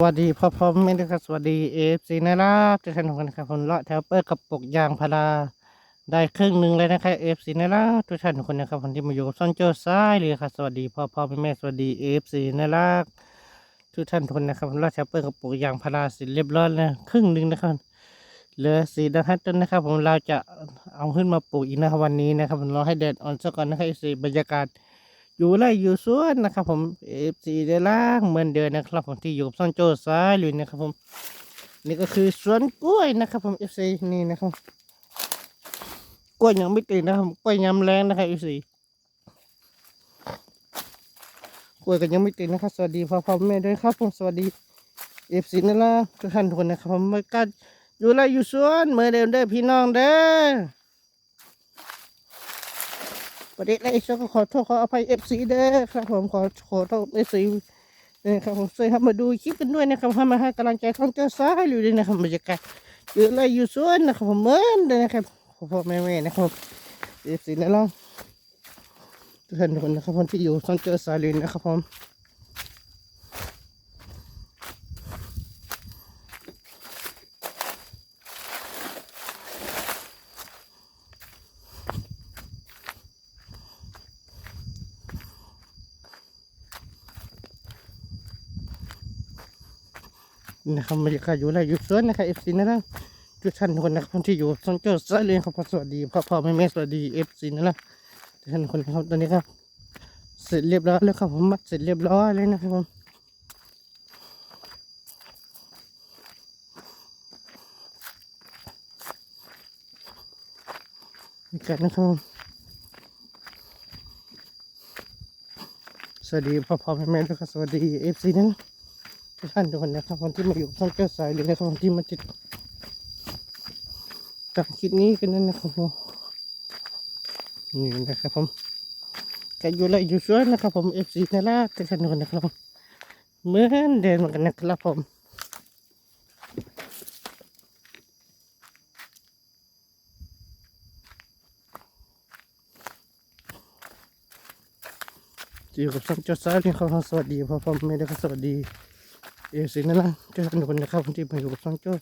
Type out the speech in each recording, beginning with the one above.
สวัสดีพ่อพ่อแม่ด้ครับสวัสดีเอฟซีนะครับทุกท่านทุกคนครับผมเลาะแถวเปิดกระปุกยางพาราได้ครึ่งหนึ่งเลยนะครับเอฟซีนะครับทุกท่านทุกคนนะครับผมที่มาอยู่กับซ่อนเจ้ซ้ายเลยครับสวัสดีพ่อพ่อแม่แม่สวัสดีเอฟซีนะครับทุกท่านทุกคนนะครับผมเลาะแถวเปิดกระปุกยางพาราเสร็จเรียบร้อยแล้วครึ่งหนึ่งนะครับเหลือสีดังฮัตต้นนะครับ ผมเราจะเอาขึ้นมาปลูกอีกนะครับวันนี้นะครับผมรอให้แดดอ่อนซะก่อนนะครับเอฟซีบรรยากาศ อยู่ไร่อยู่สวนนะครับ ผมเอฟซีได้ล่างเหมือนเดิมนะครับ ผมที่อยู่กับซ่อนโจซ้ายเลยนะครับ ผม นี่ก็คือสวนกล้วยนะครับ ผมเอฟซีนี่นะครับกล้วยยังไม่ตื่นนะครับกล้วยยำแรงนะครับเอฟซีกล้วยก็ยังไม่ตื่นนะครับ สวัสดีพ่อพ่อแม่ด้วยครับ ผมสวัสดีเอฟซีนั่นละทุกท่านทุกคนนะครับผมมากัดอยู่ไร่อยู่สวนเหมือนเดิมเด้อพี่น้องเด้อ ประเด็นแรกก็ขอโทษขออภัยเอฟซีเด้อครับผมขอขอโทษเอฟซีนะครับผมช่วยครับมาดูคลิปกันด้วยนะครับมาให้กำลังใจท่องเจ้าซ้ายอยู่ด้วยนะครับบรรยากาศอยู่อะไรอยู่สวนนะครับผมเหมือนเดิมนะครับพ่อพ่อแม่แม่นะครับเอฟซีนะลองทุกท่านทุกคนนะครับผมที่อยู่ท่องเจ้าซ้ายเลยนะครับผม นะครับบรรยากาศอยู่ไรอยู่สวนนะครับเอฟซีนะล่ะทุกท่านคนนะครับที่อยู่ท่องเจ้าซ้ายเลยครับสวัสดีพ่อพ่อแม่แม่สวัสดีเอฟซีนะล่ะทุกท่านคนนะครับตอนนี้ครับ เสร็จเรียบร้อยแล้วครับผมมัดเสร็จเรียบร้อยเลยนะครับผมนี่กันนะครับผมสวัสดีพ่อพ่อแม่แม่ด้วยครับสวัสดีเอฟซีนะ ทุกท่านทุกคนนะครับคนที่มาอยู่กับช่องเจ้าสายเลยนะครับคนที่มาติดตามคลิปนี้กันนั่นนะครับผมนี่นะครับผมกันอยู่เลยอยู่สวนนะครับผมเอฟซีนาราทุกท่านทุกคนนะครับผมเหมือนเดินเหมือนกันนะครับผมอยู่กับช่องเจ้าสายนี่ครับสวัสดีพ่อพ่อแม่ด้วยครับสวัสดี เอฟซีนาราทุกท่านทุกคนนะครับที่มาอยู่กับช่องเจ้า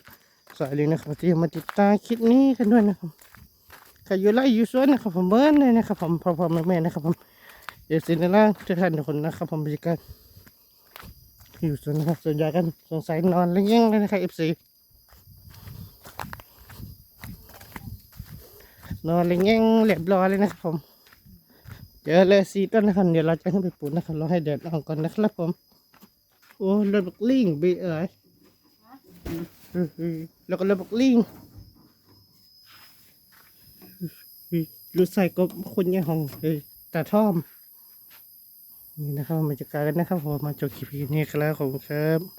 สายเลยนะครับที่มาติดตามคลิปนี้กันด้วยนะครับกันอยู่ไล่อยู่สวนนะครับผมเหมือนเลยนะครับผมพ่อพ่อแม่แม่นะครับผมเอฟซีนั่นละทุกทานทุกคนนะครับผมบรรยากาศอยู่สวนนะครับส่วนใหญ่กันสงสัยนอนแล้วยังเลยนะครับเอฟซีนอนเลยยังเรียบร้อยเลยนะครับผมเดี๋ยวเลยสีต้นนะครับเดี๋ยวเราจะขึ้นไปปลูกนะครับเราให้แดดออกก่อนนะครับผม โอ้รถบักลิงไปเอ๋ยแล้วก็รถบักลิงรู้ใส่ก็คนยังห้องเอ้ตาท่อม นี่นะครับบรรยากาศกันนะครับผมมาจบคลิปนี้ครับขอบคุณครับ